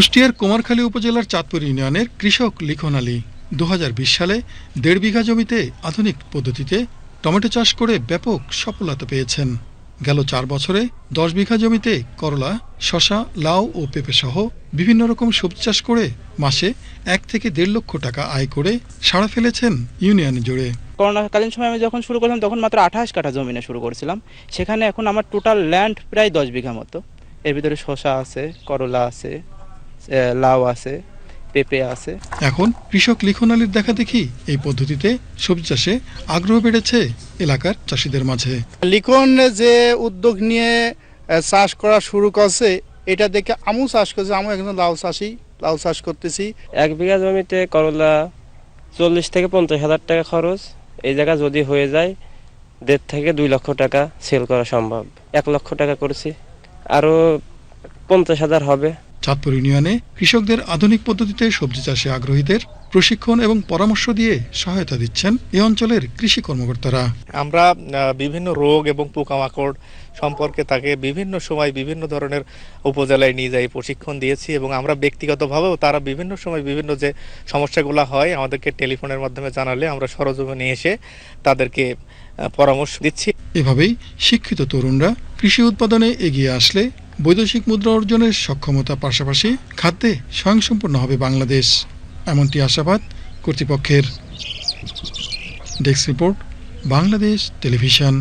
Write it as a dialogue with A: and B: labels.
A: কুষ্টিয়ার কুমারখালী উপজেলার চাঁদপুর ইউনিয়নের কৃষক লিখন আলী দু হাজার বিশ সালে দেড় বিঘা জমিতে আধুনিক পদ্ধতিতে টমেটো চাষ করে ব্যাপক সফলতা পেয়েছেন। গেল চার বছরে দশ বিঘা জমিতে করলা শশা লাউ ও পেঁপে সহ বিভিন্ন রকম সবজি চাষ করে মাসে এক থেকে দেড় লক্ষ টাকা আয় করে সাড়া ফেলেছেন ইউনিয়ন জুড়ে।
B: করোনাকালীন সময় আমি যখন শুরু করলাম, তখন মাত্র আঠাশ কাঠা জমিনে শুরু করেছিলাম। সেখানে এখন আমার টোটাল ল্যান্ড প্রায় দশ বিঘা মতো। এর ভিতরে শশা আছে, করলা আছে লাউ আছে পেঁপে আছে।
A: এখন কৃষক লিখন আলীর দেখা দেখি এই পদ্ধতিতে সবজি চাষে আগ্রহ বেড়েছে এলাকার চাষিদের মাঝে।
C: লিখন যে উদ্যোগ নিয়ে চাষ করা শুরু করছে এটা দেখে আমু চাষ করছি আমিও এখন লাউ চাষি লাউ চাষ করতেছি।
D: এক বিঘা জমিতে করলা চল্লিশ থেকে পঞ্চাশ হাজার টাকা খরচ এই জায়গা যদি হয়ে যায় দেড় থেকে দুই লক্ষ টাকা সেল করা সম্ভব। এক লক্ষ টাকা করেছি আরও পঞ্চাশ হাজার হবে।
A: চাঁদপুর ইউনিয়নে কৃষকদের আধুনিক পদ্ধতিতে সবজি চাষে আগ্রহীদের প্রশিক্ষণ এবং পরামর্শ দিয়ে সহায়তা দিচ্ছেন এ অঞ্চলের কৃষি কর্মকর্তারা।
E: আমরা বিভিন্ন রোগ এবং পোকামাকড় সম্পর্কে তাকে বিভিন্ন সময় বিভিন্ন ধরনের উপজেলায় নিয়ে যাই প্রশিক্ষণ দিয়েছি এবং আমরা ব্যক্তিগতভাবেও তারা বিভিন্ন সময় বিভিন্ন যে সমস্যাগুলো হয় আমাদেরকে টেলিফোনের মাধ্যমে জানালে আমরা সরজমিনে এসে তাদেরকে পরামর্শ দিচ্ছি।
A: এভাবেই শিক্ষিত তরুণরা কৃষি উৎপাদনে এগিয়ে আসলে বৈদেশিক মুদ্রা অর্জনের সক্ষমতা পাশাপাশি খাদ্যে স্বয়ংসম্পূর্ণ হবে বাংলাদেশ। এমনটি আশাবাদ কর্তৃপক্ষের। Desk report, Bangladesh television.